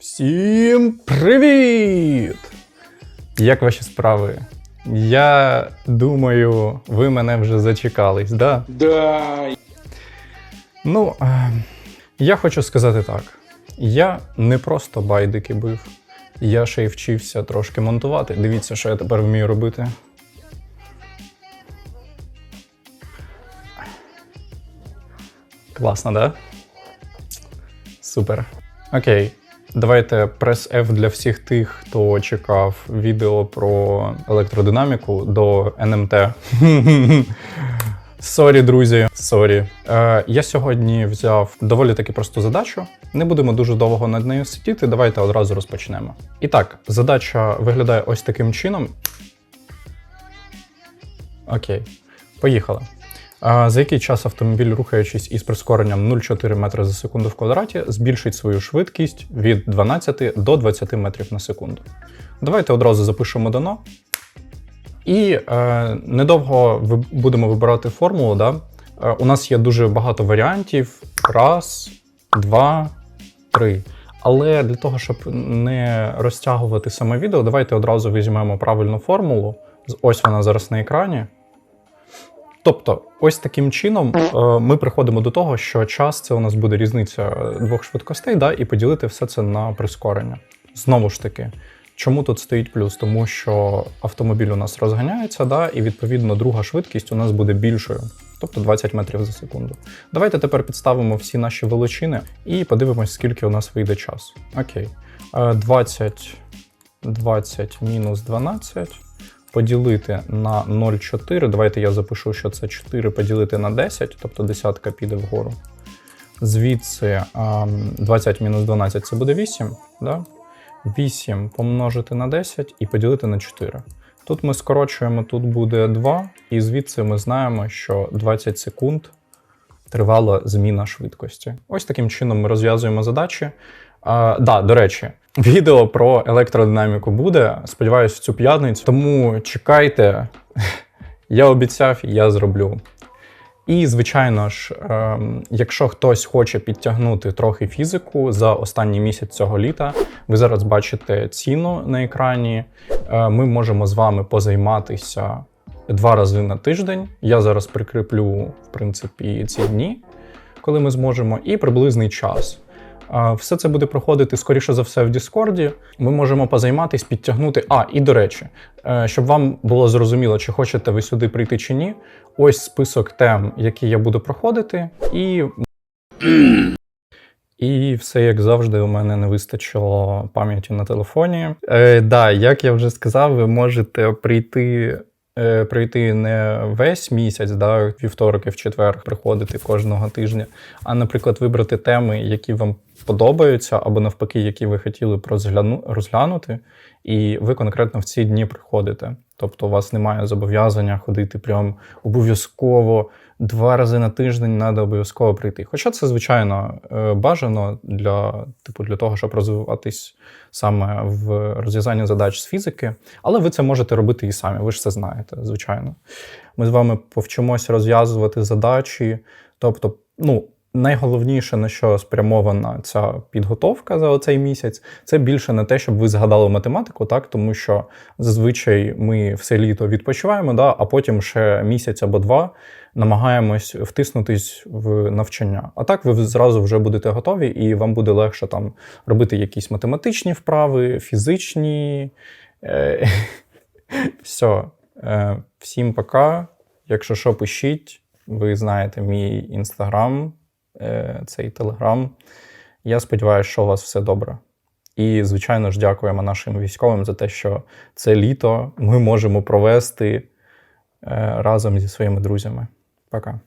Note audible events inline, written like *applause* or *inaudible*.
Всім привіт! Як ваші справи? Я думаю, ви мене вже зачекались, да? Да. Ну, е, я хочу сказати так: я не просто байдики бив, я ще й вчився трошки монтувати. Дивіться, що я тепер вмію робити. Класно, да? Супер. Окей. Давайте прес F для всіх тих, хто чекав відео про електродинаміку до НМТ. *laughs* Сорі, друзі, сорі. Е, я сьогодні взяв доволі таки просту задачу. Не будемо дуже довго над нею сидіти. Давайте одразу розпочнемо. І так, задача виглядає ось таким чином. Окей, поїхали. За який час автомобіль, рухаючись із прискоренням 0,4 метри за секунду в квадраті, збільшить свою швидкість від 12 до 20 метрів на секунду. Давайте одразу запишемо дано. І е, недовго будемо вибирати формулу. Да? Е, у нас є дуже багато варіантів: раз, два, три. Але для того, щоб не розтягувати саме відео, давайте одразу візьмемо правильну формулу. Ось вона зараз на екрані. Тобто, ось таким чином е, ми приходимо до того, що час це у нас буде різниця е, двох швидкостей, да, і поділити все це на прискорення. Знову ж таки, чому тут стоїть плюс? Тому що автомобіль у нас розганяється, да, і відповідно друга швидкість у нас буде більшою, тобто 20 метрів за секунду. Давайте тепер підставимо всі наші величини і подивимось, скільки у нас вийде час. Окей. Е, 20, 20 мінус 12 поділити на 0,4. Давайте я запишу, що це 4 поділити на 10, тобто десятка піде вгору. Звідси ем, 20 мінус 12 це буде 8. Да? 8 помножити на 10 і поділити на 4. Тут ми скорочуємо, тут буде 2, і звідси ми знаємо, що 20 секунд тривала зміна швидкості. Ось таким чином ми розв'язуємо задачі. А, да, до речі, відео про електродинаміку буде. Сподіваюсь, в цю п'ятницю. Тому чекайте, *laughs* я обіцяв, я зроблю. І, звичайно ж, ем, якщо хтось хоче підтягнути трохи фізику за останній місяць цього літа, ви зараз бачите ціну на екрані. Е, Ми можемо з вами позайматися два рази на тиждень. Я зараз прикріплю, в принципі, ці дні, коли ми зможемо, і приблизний час. Все це буде проходити, скоріше за все, в Діскорді. Ми можемо позайматись, підтягнути. А, і до речі, е, щоб вам було зрозуміло, чи хочете ви сюди прийти чи ні. Ось список тем, які я буду проходити, і. *clears throat* І все як завжди, у мене не вистачило пам'яті на телефоні. Е, да, як я вже сказав, ви можете прийти. Е, Прийти не весь місяць, да, вівторок і в четвер приходити кожного тижня, а, наприклад, вибрати теми, які вам подобаються, або навпаки, які ви хотіли б розгляну, розглянути, і ви конкретно в ці дні приходите. Тобто у вас немає зобов'язання ходити прям обов'язково два рази на тиждень треба обов'язково прийти. Хоча це, звичайно, е, бажано для, типу, для того, щоб розвиватись саме в розв'язанні задач з фізики, але ви це можете робити і самі, ви ж це знаєте, звичайно. Ми з вами повчимося розв'язувати задачі. Тобто, ну, найголовніше, на що спрямована ця підготовка за цей місяць, це більше не те, щоб ви згадали математику, так тому що зазвичай ми все літо відпочиваємо, да, а потім ще місяць або два намагаємось втиснутись в навчання. А так ви зразу вже будете готові, і вам буде легше там робити якісь математичні вправи, фізичні. Е, *laughs* Все. Всім пока. Якщо що, пишіть, ви знаєте мій інстаграм, цей телеграм. Я сподіваюся, що у вас все добре. І, звичайно ж, дякуємо нашим військовим за те, що це літо ми можемо провести е, разом зі своїми друзями. Пока.